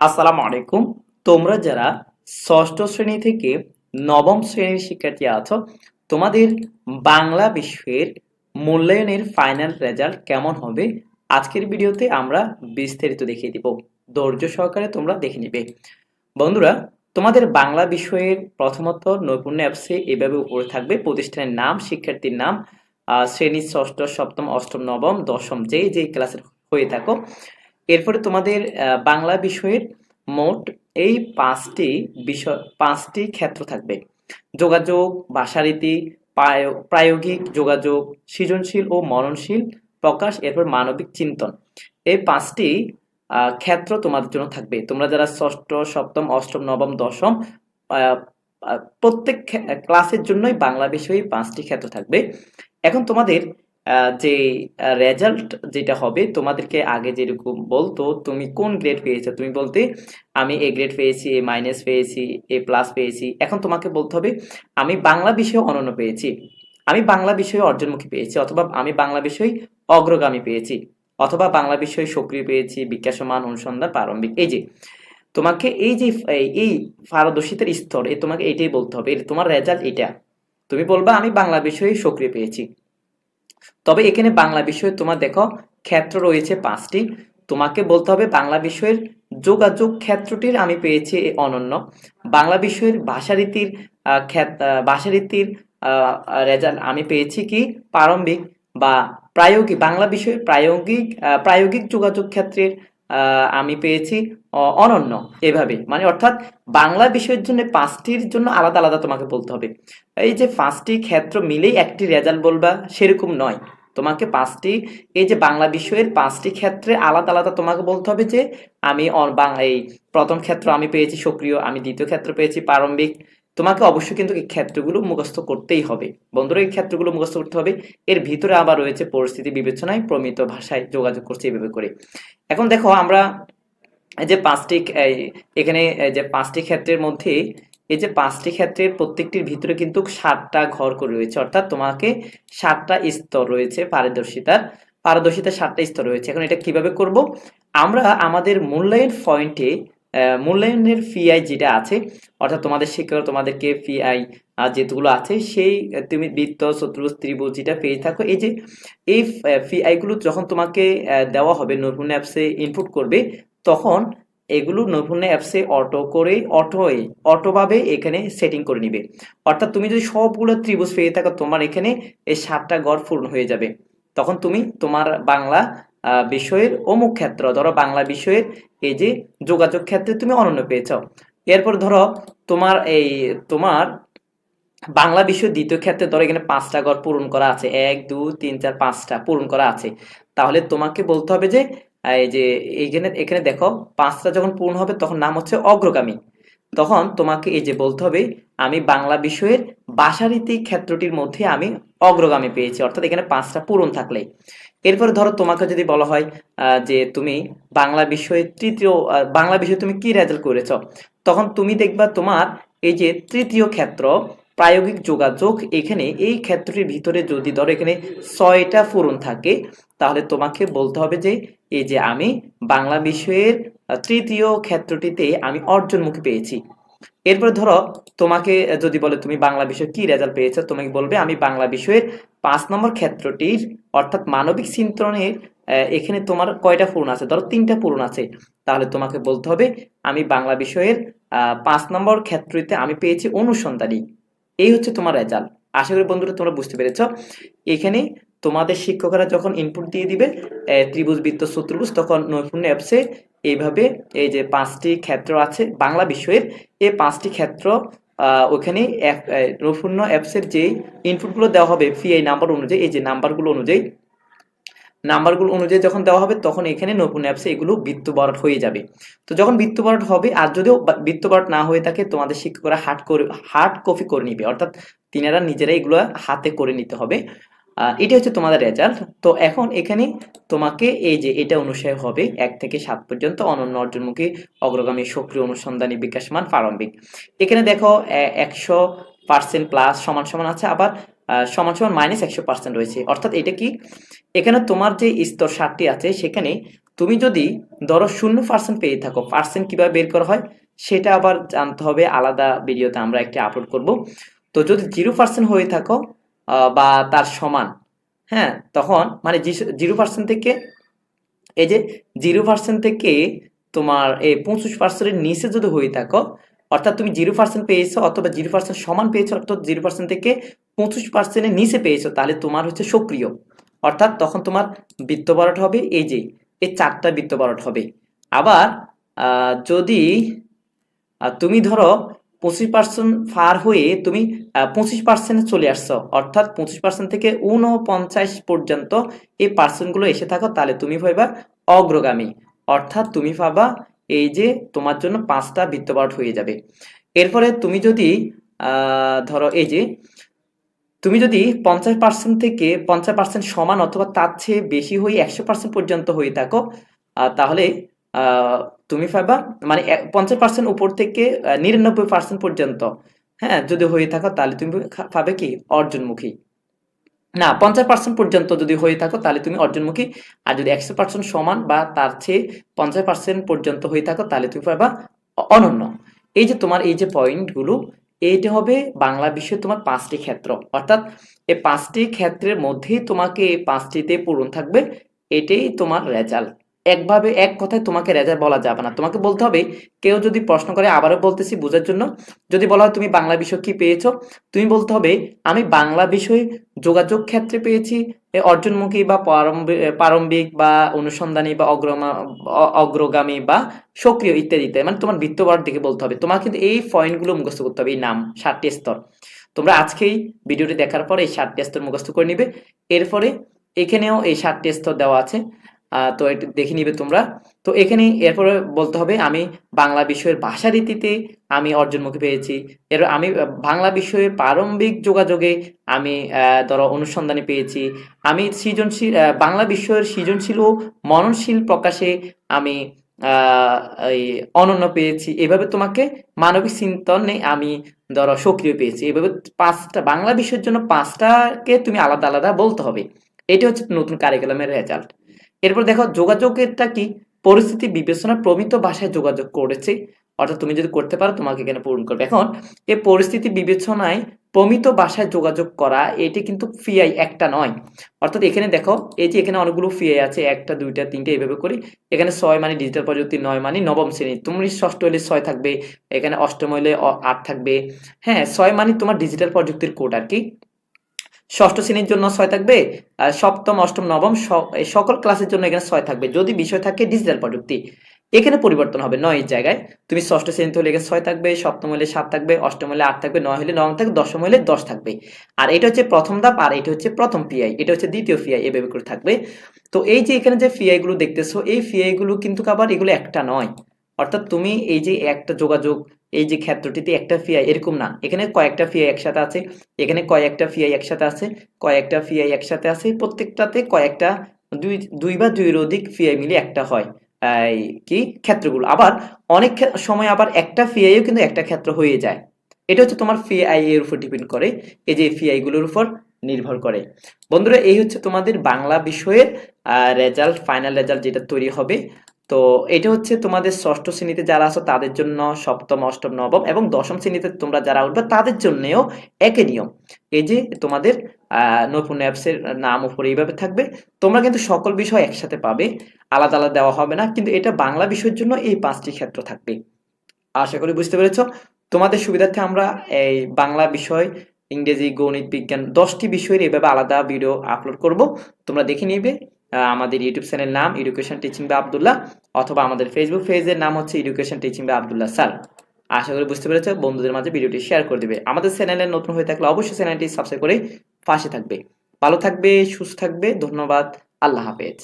আসসালামু আলাইকুম। তোমরা যারা ষষ্ঠ শ্রেণি থেকে নবম শ্রেণির শিক্ষার্থী আছো, তোমাদের বাংলা বিষয়ের মূল্যায়নের ফাইনাল রেজাল্ট কেমন হবে, আজকের ভিডিওতে আমরা বিস্তারিত দেখিয়ে দিব। ধৈর্য সহকারে তোমরা দেখে নিবে। বন্ধুরা, তোমাদের বাংলা বিষয়ের প্রথমত নৈপুণ্য অ্যাপসে এভাবে উপরে থাকবে। প্রতিষ্ঠানের নাম, শিক্ষার্থীর নাম শ্রেণি ষষ্ঠ, সপ্তম, অষ্টম, নবম, দশম যে যে ক্লাসের হয়ে থাকো এরপরে তোমাদের বাংলা বিষয়ের মোট এই পাঁচটি বিষয়, পাঁচটি ক্ষেত্র থাকবে। যোগাযোগ, ভাষারীতি, প্রায়- প্রায়োগিক যোগাযোগ, সৃজনশীল ও মননশীল প্রকাশ, এরপর মানবিক চিন্তন। এই পাঁচটি ক্ষেত্র তোমাদের জন্য থাকবে। তোমরা যারা ষষ্ঠ, সপ্তম, অষ্টম, নবম, দশম প্রত্যেক ক্লাসের জন্যই বাংলা বিষয়ে পাঁচটি ক্ষেত্র থাকবে। এখন তোমাদের যে রেজাল্ট যেটা হবে, তোমাদেরকে আগে যেরকম বলতো, তুমি কোন গ্রেড পেয়েছ? তুমি বলতে, আমি এ গ্রেড পেয়েছি এ মাইনাস পেয়েছি এ প্লাস পেয়েছি। এখন তোমাকে বলতে হবে, আমি বাংলা বিষয়ে অনন্য পেয়েছি। আমি বাংলা বিষয়ে অর্জনমুখী পেয়েছি, অথবা আমি বাংলা বিষয়ে অগ্রগামী পেয়েছি, অথবা বাংলা বিষয়ে সক্রিয় পেয়েছি, বিকাশমান, অনুসন্ধান, প্রারম্ভিক। এই যে, তোমাকে এই যে, এই- পারদর্শিতার স্তর এ তোমাকে এটাই বলতে হবে, তোমার রেজাল্ট এটা। তুমি বলবা, আমি বাংলা বিষয়ে সক্রিয় পেয়েছি। তবে এখানে বাংলা বিষয়ে তোমার দেখো ক্ষেত্র রয়েছে পাঁচটি। তোমাকে বলতে হবে বাংলা বিষয়ের যোগাযোগ ক্ষেত্রটির আমি পেয়েছি অনন্য। বাংলা বিষয়ের ভাষারীতির ভাষারীতির রেজাল্ট আমি পেয়েছি কি প্রারম্ভিক বা প্রায়োগিক, বাংলা বিষয়ে প্রায়োগিক প্রায়োগিক যোগাযোগ ক্ষেত্রের আমি পেয়েছি অনন্য, এভাবে। মানে অর্থাৎ বাংলা বিষয়ের জন্য পাঁচটির জন্য আলাদা আলাদা তোমাকে বলতে হবে। এই যে পাঁচটি ক্ষেত্র মিলেই একটি রেজাল্ট বলবা, সেরকম নয়। তোমাকে পাঁচটি, এই যে বাংলা বিষয়ের পাঁচটি ক্ষেত্রে আলাদা আলাদা তোমাকে বলতে হবে যে, আমি এই প্রথম ক্ষেত্র আমি পেয়েছি সক্রিয়, আমি দ্বিতীয় ক্ষেত্র পেয়েছি প্রারম্ভিক তোমাকে অবশ্যই কিন্তু এই ক্ষেত্রগুলো মুখস্থ করতেই হবে। বন্ধুরা, এই ক্ষেত্রগুলো মুখস্থ করতে হবে। এর ভিতরে আবার রয়েছে পরিস্থিতি বিবেচনায় প্রমিত ভাষায় যোগাযোগ করছে এভাবে করে। এখন দেখো, আমরা যে পাঁচটি এখানে যে পাঁচটি ক্ষেত্রের মধ্যে এই যে পাঁচটি ক্ষেত্রের প্রত্যেকটির ভিতরে কিন্তু সাতটা ঘর করে রয়েছে। অর্থাৎ তোমাকে সাতটা স্তর রয়েছে পারদর্শিতার পারদর্শিতার সাতটা স্তর রয়েছে। এখন এটা কীভাবে করব? আমরা আমাদের মূল্যায়ন পয়েন্টে মূল্যায়নের ফিআই যেটা আছে, অর্থাৎ তোমাদের শিক্ষক তোমাদেরকে ফিআই যেগুলো আছে, সেই তুমি বৃত্ত চতুর্ভুজ ত্রিভুজ যেটা পেয়ে থাকো, এই যে, এই ফিআই গুলো যখন তোমাকে দেওয়া হবে নতুন অ্যাপসে ইনপুট করবে, তখন এগুলো নতুন অ্যাপসে অটো করে অটো অটোভাবে এখানে সেটিং করে নিবে। অর্থাৎ তুমি যদি সবগুলো ত্রিভুজ পেয়ে থাকো, তোমার এখানে এই সাতটা গড় পূর্ণ হয়ে যাবে। তখন তুমি তোমার বাংলা বিষয়ের অমুক ক্ষেত্র ধরো বাংলা বিষয়ের এই যে যোগাযোগ ক্ষেত্রে তুমি অনন্য পেয়েছ। এরপর ধরো তোমার এই তোমার বাংলা বিষয় দ্বিতীয় ক্ষেত্রে ধরো এখানে পাঁচটা ঘর পূরণ করা আছে। এক, দুই, তিন, চার, পাঁচটা পূরণ করা আছে। তাহলে তোমাকে বলতে হবে যে, এই যে এইখানে, এখানে দেখো পাঁচটা যখন পূর্ণ হবে তখন নাম হচ্ছে অগ্রগামী। তখন তোমাকে এই যে বলতে হবে, আমি বাংলা বিষয়ের ভাষারীতি ক্ষেত্রটির মধ্যে আমি অগ্রগামী পেয়েছি। অর্থাৎ এখানে পাঁচটা পূরণ থাকলে এরপরে ধরো তোমাকে যদি বলা হয় যে তুমি বাংলা বিষয়ে তৃতীয় বাংলা বিষয়ে তুমি কি রেজাল্ট করেছ? তখন তুমি দেখবা তোমার এই যে তৃতীয় ক্ষেত্র, প্রায়োগিক যোগাযোগ, এখানে এই ক্ষেত্রটির ভিতরে যদি ধরো এখানে ছয়টা পূরণ থাকে, তাহলে তোমাকে বলতে হবে যে, এই যে আমি বাংলা বিষয়ের তৃতীয় ক্ষেত্রটিতে আমি অর্জনমুখী পেয়েছি। এরপর ধরো, তোমাকে যদি বলে তুমি বাংলা বিষয়ে কি রেজাল্ট পেয়েছ, তোমাকে বলবে, আমি বাংলা বিষয়ের পাঁচ নম্বর ক্ষেত্রটির, অর্থাৎ মানবিক চিন্তনের এখানে তোমার কয়টা পূরণ আছে? ধরো তিনটা পূরণ আছে। তাহলে তোমাকে বলতে হবে, আমি বাংলা বিষয়ের পাঁচ নম্বর ক্ষেত্রটিতে আমি পেয়েছি অনুসন্ধানী। এই হচ্ছে তোমার রেজাল্ট আশা করি বন্ধুরা তোমরা বুঝতে পেরেছ। এখানে তোমাদের শিক্ষকরা যখন ইনপুট দিয়ে দিবে ত্রিভুজ বৃত্ত চতুর্ভুজ তখন নৈপুণ্য অ্যাপসে এইভাবে এই যে পাঁচটি ক্ষেত্র আছে বাংলা বিষয়ের এই পাঁচটি ক্ষেত্র ওখানে আহ, অ্যাপসের যে ইনপুটগুলো দেওয়া হবে ফিআই নাম্বার অনুযায়ী এই যে নাম্বারগুলো অনুযায়ী নাম্বারগুলো অনুযায়ী যখন দেওয়া হবে তখন এখানে নতুন অ্যাপসে এগুলো বৃত্ত বরাট হয়ে যাবে। তো যখন বৃত্ত বরাট হবে আর যদিও বা- বৃত্ত বরাট না হয়ে থাকে তোমাদের শিক্ষকরা হার্ড করে হার্ড কপি করে নিবে অর্থাৎ তিনারা নিজেরা এগুলো হাতে করে নিতে হবে। এটা হচ্ছে তোমাদের রেজাল্ট তো এখন এখানে তোমাকে এই যে এটা অনুসারে হবে এক থেকে সাত পর্যন্ত অনন্য অর্জনমুখী, অগ্রগামী, সক্রিয়, অনুসন্ধানী, বিকাশমান, প্রারম্ভিক। এখানে দেখো একশো পার্সেন্ট প্লাস সমান সমান আছে, আবার সমান সমান মাইনাস একশো পার্সেন্ট রয়েছে। অর্থাৎ এটা কি? এখানে তোমার যে স্তর সাতটি আছে, সেখানে তুমি যদি ধরো শূন্য পার্সেন্ট পেয়ে থাকো পার্সেন্ট কীভাবে বের করা হয়? সেটা আবার জানতে হবে। আলাদা ভিডিওতে আমরা একটি আপলোড করব। তো যদি জিরো পার্সেন্ট হয়ে থাকো বা তার সমান হ্যাঁ? তখন মানে জিরো পার্সেন্ট থেকে, এই যে জিরো পার্সেন্ট থেকে তোমার এই পঁচিশ পার্সেন্টের নিচে যদি হয়ে থাকো, অর্থাৎ তুমি জিরো পার্সেন্ট পেয়েছ অথবা জিরো পার্সেন্ট সমান পেয়েছ অর্থাৎ জিরো পার্সেন্ট থেকে পঁচিশ পার্সেন্টের নিচে পেয়েছ, তাহলে তোমার হচ্ছে সক্রিয়। অর্থাৎ তখন তোমার বৃত্ত বারোট হবে এই যে, এই চারটা বৃত্ত বারোট হবে। আবার যদি তুমি ধরো পঁচিশ পার্সেন্ট ফার হয়ে তুমি পঁচিশ পার্সেন্টে চলে আসছো। অর্থাৎ পঁচিশ পার্সেন্ট থেকে উনপঞ্চাশ পর্যন্ত এই পার্সেন্টগুলো এসে থাকো, তাহলে তুমি পাইবা অগ্রগামী। অর্থাৎ তুমি পাবা এই যে তোমার জন্য পাঁচটা বৃত্তপাঠ হয়ে যাবে। এরপরে তুমি যদি ধরো এই যে, তুমি যদি পঞ্চাশ পার্সেন্ট থেকে পঞ্চাশ পার্সেন্ট সমান অথবা তার চেয়ে বেশি হয়ে একশো পার্সেন্ট পর্যন্ত হয়ে থাকো তাহলে তুমি পাবা মানে পঞ্চাশ পার্সেন্ট উপর থেকে নিরানব্বই পার্সেন্ট পর্যন্ত। হ্যাঁ যদি হয়ে থাকো, তাহলে তুমি পাবে কি? অর্জনমুখী। না, পঞ্চাশ পার্সেন্ট পর্যন্ত যদি হয়ে থাকো, তাহলে তুমি অর্জনমুখী। আর যদি একশো পার্সেন্ট সমান বা তার চেয়ে পঞ্চাশ পার্সেন্ট পর্যন্ত হয়ে থাকো, তাহলে তুমি পাবা অনন্য। এই যে তোমার, এই যে পয়েন্টগুলো, এইটা হবে বাংলা বিষয়ে তোমার পাঁচটি ক্ষেত্র। অর্থাৎ, এই পাঁচটি ক্ষেত্রের মধ্যেই তোমাকে এই পাঁচটিতে পূরণ থাকবে, এটাই তোমার রেজাল্ট। একভাবে এক কথায় তোমাকে রেজাল্ট বলা যাবে না। তোমাকে বলতে হবে, কেউ যদি প্রশ্ন করে, আবারও বলতেছি বোঝার জন্য, যদি বলা হয় তুমি বাংলা বিষয় কি পেয়েছ, তুমি বলতে হবে, আমি বাংলা বিষয়ে যোগাযোগ ক্ষেত্রে পেয়েছি অর্জনমুখী বা প্রারম্ভিক বা অনুসন্ধানী বা অগ্রমা অগ্রগামী বা সক্রিয় ইত্যাদি ইত্যাদি মানে তোমার বৃত্তবার দিকে বলতে হবে। তোমার কিন্তু এই পয়েন্টগুলো মুখস্থ করতে হবে, এই নাম, সাতটি স্তর। তোমরা আজকেই ভিডিওটি দেখার পর এই সাতটি স্তর মুখস্থ করে নিবে। এরপরে এখানেও এই সাতটি স্তর দেওয়া আছে। তো এটি দেখে নিবে তোমরা। তো এখানে এরপরে বলতে হবে, আমি বাংলা বিষয়ের ভাষা রীতিতে আমি অর্জনমুখী পেয়েছি। এর, আমি বাংলা বিষয়ে প্রারম্ভিক যোগাযোগে আমি ধরো অনুসন্ধানে পেয়েছি। আমি সৃজনশীল বাংলা বিষয়ের সৃজনশীল ও মননশীল প্রকাশে আমি অনন্য পেয়েছি। এভাবে তোমাকে মানবিক চিন্তনে আমি ধরো সক্রিয় পেয়েছি। এভাবে পাঁচটা, বাংলা বিষয়ের জন্য পাঁচটাকে তুমি আলাদা আলাদা বলতে হবে। এটা হচ্ছে নতুন কারিকুলামের রেজাল্ট এরপর দেখো, যোগাযোগেরটা কি? পরিস্থিতি বিবেচনা প্রমিত ভাষায় যোগাযোগ করেছে। অর্থাৎ তুমি যদি করতে পারো, তোমাকে এখানে পূরণ করবে। এখন এই পরিস্থিতি বিবেচনায় প্রমিত ভাষায় যোগাযোগ করা, এটি কিন্তু ফিআই একটা নয়। অর্থাৎ এখানে দেখো, এই যে এখানে অনেকগুলো ফিআই আছে, একটা, দুইটা, তিনটে এইভাবে করি। এখানে ছয় মানে ডিজিটাল প্রযুক্তি, নয় মানে নবম শ্রেণি। তুমি ষষ্ঠ হলে ছয় থাকবে, এখানে অষ্টম অ- আট থাকবে। হ্যাঁ ছয় মানে তোমার ডিজিটাল প্রযুক্তির কোড আর কি। ষষ্ঠ শ্রেণির জন্য ছয় থাকবে সপ্তম, অষ্টম, নবম সকল ক্লাসের জন্য এখানে ছয় থাকবে। যদি বিষয় থাকে ডিজিটাল প্রযুক্তি, এখানে পরিবর্তন হবে নয় জায়গায়। তুমি ষষ্ঠ শ্রেণীতে হলে ছয় থাকবে, সপ্তম হলে সাত থাকবে, অষ্টম হলে আট থাকবে, নয় হলে নবম থাকবে, দশম হলে দশ থাকবে। আর এটা হচ্ছে প্রথম ধাপ, আর এটা হচ্ছে প্রথম পিআই এটা হচ্ছে দ্বিতীয় পিআই এভাবে করে থাকবে। তো এই যে এখানে যে পিআই গুলো দেখতেছো, এই পিআই গুলো কিন্তু আবার এগুলো একটা নয়। অর্থাৎ তুমি এই যে একটা যোগাযোগ এই যে ক্ষেত্রটিতে একটা ফিআই এরকম না। এখানে কয়েকটা ফিআই একসাথে আছে, এখানে কয়েকটা ফিআই একসাথে আছে, কয়েকটা ফিআই একসাথে আছে, প্রত্যেকটাতে কয়েকটা, দুই দুই বা দুইয়ের অধিক ফিআই মিলে একটা হয় কি, ক্ষেত্রগুলো। আবার অনেক সময় আবার একটা ফিআইও কিন্তু একটা ক্ষেত্র হয়ে যায়। এটা হচ্ছে তোমার ফিআই এর উপর ডিপেন্ড করে, এই যে ফিআই গুলোর উপর নির্ভর করে। বন্ধুরা, এই হচ্ছে তোমাদের বাংলা বিষয়ের রেজাল্ট ফাইনাল রেজাল্ট যেটা তৈরি হবে। তো এটা হচ্ছে তোমাদের ষষ্ঠ শ্রেণীতে যারা আছো, তাদের জন্য সপ্তম, অষ্টম, নবম এবং দশম শ্রেণীতে তোমরা যারা উঠবে, তাদের জন্যও একই নিয়ম। এই যে তোমাদের নৈপুণ্য অ্যাপসের নাম উপরে এইভাবে থাকবে। তোমরা কিন্তু সকল বিষয় একসাথে পাবে, আলাদা আলাদা দেওয়া হবে না, কিন্তু এটা বাংলা বিষয়ের জন্য এই পাঁচটি ক্ষেত্র থাকবে। আশা করি বুঝতে পেরেছ? তোমাদের সুবিধার্থে আমরা এই বাংলা বিষয়, ইংরেজি, গণিত, বিজ্ঞান দশটি বিষয়ের এভাবে আলাদা ভিডিও আপলোড করব। তোমরা দেখে নিবে। আমাদের ইউটিউব চ্যানেল নাম এডুকেশন টিচিং বা আবদুল্লাহ অথবা আমাদের ফেসবুক পেজের নাম হচ্ছে এডুকেশন টিচিং বা আবদুল্লাহ স্যার। আশা করি বুঝতে পেরেছ, বন্ধুদের মাঝে ভিডিওটি শেয়ার করে দেবে। আমাদের চ্যানেলে নতুন হয়ে থাকলে অবশ্যই চ্যানেলটি সাবস্ক্রাইব করে পাশে থাকবে। ভালো থাকবে, সুস্থ থাকবে, ধন্যবাদ, আল্লাহ হাফেজ।